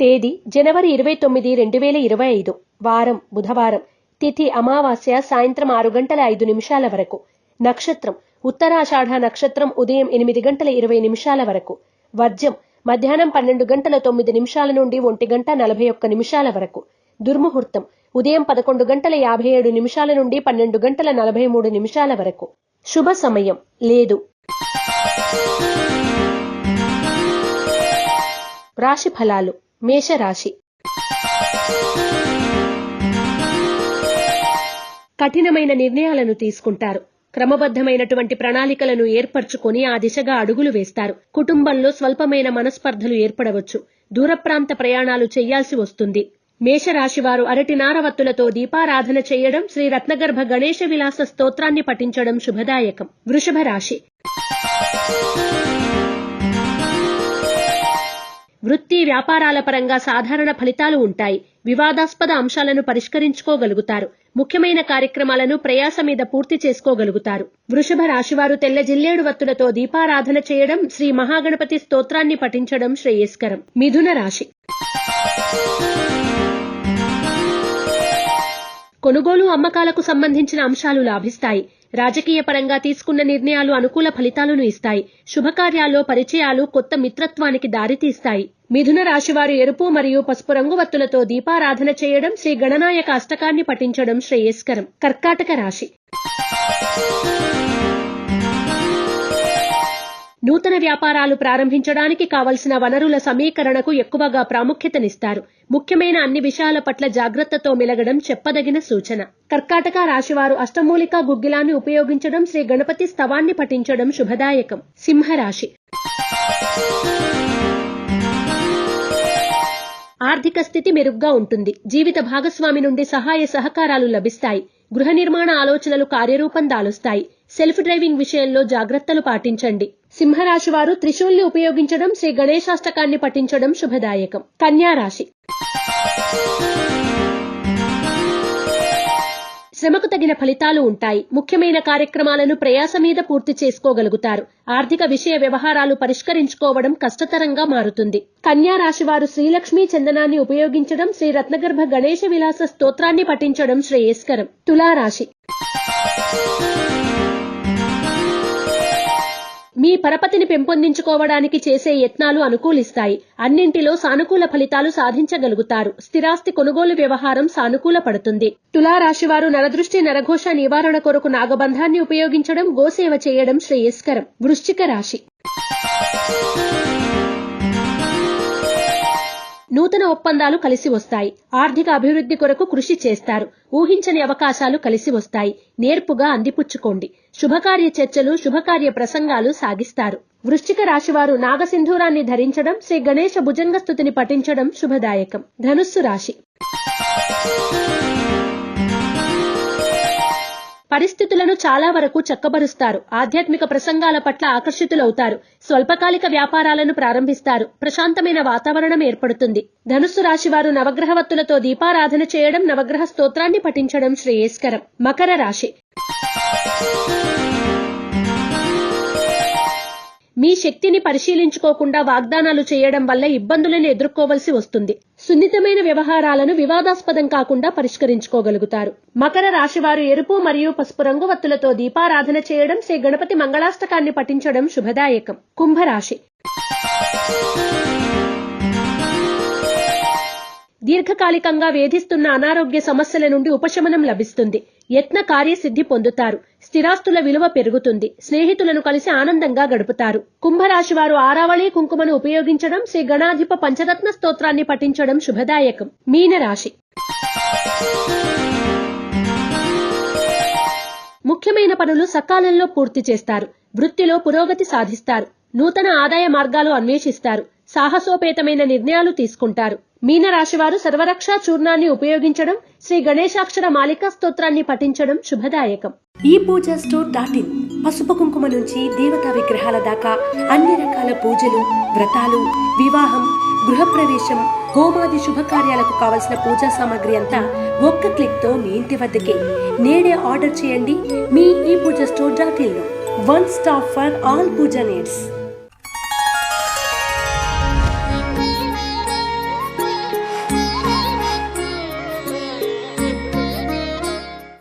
తేదీ జనవరి ఇరవై తొమ్మిది రెండు వేల ఇరవై ఐదు. వారం బుధవారం. తిథి అమావాస్య సాయంత్రం ఆరు గంటల ఐదు నిమిషాల వరకు. నక్షత్రం. ఉత్తరాషాఢ నక్షత్రం ఉదయం ఎనిమిది గంటల ఇరవై నిమిషాల వరకు. వర్జం మధ్యాహ్నం పన్నెండు గంటల తొమ్మిది నిమిషాల నుండి ఒంటి గంట నలభై ఒక్క నిమిషాల వరకు. దుర్ముహూర్తం. ఉదయం పదకొండు గంటల యాభై ఏడు నిమిషాల నుండి పన్నెండు గంటల నలభై మూడు నిమిషాల వరకు. శుభ సమయం. లేదు. రాశి ఫలాలు. మేషరాశి. కఠినమైన నిర్ణయాలను తీసుకుంటారు. క్రమబద్ధమైనటువంటి ప్రణాళికలను ఏర్పరచుకొని ఆ దిశగా అడుగులు వేస్తారు. కుటుంబంలో స్వల్పమైన మనస్పర్ధలు ఏర్పడవచ్చు. దూర ప్రాంత ప్రయాణాలు చేయాల్సి వస్తుంది. మేషరాశివారు అరటి నారవత్తులతో దీపారాధన చేయడం శ్రీ రత్నగర్భ గణేశ విలాస స్తోత్రాన్ని పఠించడం శుభదాయకం. వృషభ రాశి వ్యాపారాల పరంగా సాధారణ ఫలితాలు ఉంటాయి. వివాదాస్పద అంశాలను పరిష్కరించుకోగలుగుతారు. ముఖ్యమైన కార్యక్రమాలను ప్రయాస మీద పూర్తి చేసుకోగలుగుతారు. వృషభ రాశివారు తెల్ల జిల్లేడు వత్తులతో దీపారాధన చేయడం శ్రీ మహాగణపతి స్తోత్రాన్ని పఠించడం శ్రేయస్కరం. మిథున రాశి. కొనుగోలు అమ్మకాలకు సంబంధించిన అంశాలు లాభిస్తాయి. రాజకీయ పరంగా తీసుకున్న నిర్ణయాలు అనుకూల ఫలితాలను ఇస్తాయి. శుభకార్యాల్లో పరిచయాలు కొత్త మిత్రత్వానికి దారితీస్తాయి. మిథున రాశివారు ఎరుపు మరియు పసుపు రంగు వత్తులతో దీపారాధన చేయడం శ్రీ గణనాయక అష్టకాన్ని పఠించడం శ్రేయస్కరం. కర్కాటక రాశి. నూతన వ్యాపారాలు ప్రారంభించడానికి కావలసిన వనరుల సమీకరణకు ఎక్కువగా ప్రాముఖ్యతనిస్తారు. ముఖ్యమైన అన్ని విషయాల పట్ల జాగ్రత్తతో మెలగడం చెప్పదగిన సూచన. కర్కాటక రాశివారు అష్టమూలిక గుగ్గిలాన్ని ఉపయోగించడం శ్రీ గణపతి స్తవాన్ని పఠించడం శుభదాయకం. సింహరాశి. ఆర్థిక స్థితి మెరుగ్గా ఉంటుంది. జీవిత భాగస్వామి నుండి సహాయ సహకారాలు లభిస్తాయి. గృహ నిర్మాణ ఆలోచనలు కార్యరూపం దాలుస్తాయి. సెల్ఫ్ డ్రైవింగ్ విషయంలో జాగ్రత్తలు పాటించండి. సింహరాశి వారు త్రిశూల్ని ఉపయోగించడం శ్రీ గణేశాష్టకాన్ని పఠించడం శుభదాయకం. కన్యా రాశి. శ్రమకు తగిన ఫలితాలు ఉంటాయి. ముఖ్యమైన కార్యక్రమాలను ప్రయాస మీద పూర్తి చేసుకోగలుగుతారు. ఆర్థిక విషయ వ్యవహారాలు పరిష్కరించుకోవడం కష్టతరంగా మారుతుంది. కన్యా రాశి వారు శ్రీలక్ష్మీ చందనాన్ని ఉపయోగించడం శ్రీ రత్నగర్భ గణేశ విలాస స్తోత్రాన్ని పఠించడం శ్రేయస్కరం. తులారాశి. మీ పరపతిని పెంపొందించుకోవడానికి చేసే యత్నాలు అనుకూలిస్తాయి. అన్నింటిలో సానుకూల ఫలితాలు సాధించగలుగుతారు. స్థిరాస్తి కొనుగోలు వ్యవహారం సానుకూల పడుతుంది. తులారాశివారు నరదృష్టి నరఘోష నివారణ కొరకు నాగబంధాన్ని ఉపయోగించడం గోసేవ చేయడం శ్రేయస్కరం. వృశ్చిక రాశి. నూతన ఒప్పందాలు కలిసి వస్తాయి. ఆర్థిక అభివృద్ధి కొరకు కృషి చేస్తారు. ఊహించని అవకాశాలు కలిసి వస్తాయి. నేర్పుగా అందిపుచ్చుకోండి. శుభకార్య చర్చలు శుభకార్య ప్రసంగాలు సాగిస్తారు. వృశ్చిక రాశివారు నాగసింధూరాన్ని ధరించడం శ్రీ గణేశ భుజంగ స్థుతిని పఠించడం శుభదాయకం. ధనుస్సు రాశి. పరిస్థితులను చాలా వరకు చక్కబరుస్తారు. ఆధ్యాత్మిక ప్రసంగాల పట్ల ఆకర్షితులవుతారు. స్వల్పకాలిక వ్యాపారాలను ప్రారంభిస్తారు. ప్రశాంతమైన వాతావరణం ఏర్పడుతుంది. ధనుస్సు రాశి వారు నవగ్రహవత్తులతో దీపారాధన చేయడం నవగ్రహ స్తోత్రాన్ని పఠించడం శ్రేయస్కరం. మకర రాశి. మీ శక్తిని పరిశీలించుకోకుండా వాగ్దానాలు చేయడం వల్ల ఇబ్బందులను ఎదుర్కోవలసి వస్తుంది. సున్నితమైన వ్యవహారాలను వివాదాస్పదం కాకుండా పరిష్కరించుకోగలుగుతారు. మకర రాశివారు ఎరుపు మరియు పసుపు రంగు వత్తులతో దీపారాధన చేయడం శ్రీ గణపతి మంగళాష్టకాన్ని పఠించడం శుభదాయకం. కుంభరాశి. దీర్ఘకాలికంగా వేధిస్తున్న అనారోగ్య సమస్యల నుండి ఉపశమనం లభిస్తుంది. యత్న కార్యసిద్ధి పొందుతారు. స్థిరాస్తుల విలువ పెరుగుతుంది. స్నేహితులను కలిసి ఆనందంగా గడుపుతారు. కుంభరాశి వారు ఆరావళి కుంకుమను ఉపయోగించడం శ్రీ గణాధిప పంచరత్న స్తోత్రాన్ని పఠించడం శుభదాయకం. మీనరాశి. ముఖ్యమైన పనులు సకాలంలో పూర్తి చేస్తారు. వృత్తిలో పురోగతి సాధిస్తారు. నూతన ఆదాయ మార్గాలు అన్వేషిస్తారు. సాహసోపేతమైన నిర్ణయాలు తీసుకుంటారు. మీన రాశివారు సర్వరక్షా చూర్ణాన్ని ఉపయోగించడం శ్రీ గణేశాక్షర మాలికా స్తోత్రాన్ని పఠించడం శుభదాయకం. ఈ పూజ స్టోర్ డాట్ ఇన్ పసుపు కుంకుమ నుంచి దేవతా విగ్రహాల దాకా అన్ని రకాల పూజలు వ్రతాలు వివాహం గృహప్రవేశం హోమాది శుభకార్యాలకు కావలసిన పూజా సామాగ్రి అంతా ఒక్క క్లిక్తో మీ ఇంటి వద్దకే. నేడే ఆర్డర్ చేయండి మీ ఈ పూజ store dot ఇన్లో. One stop for all puja needs.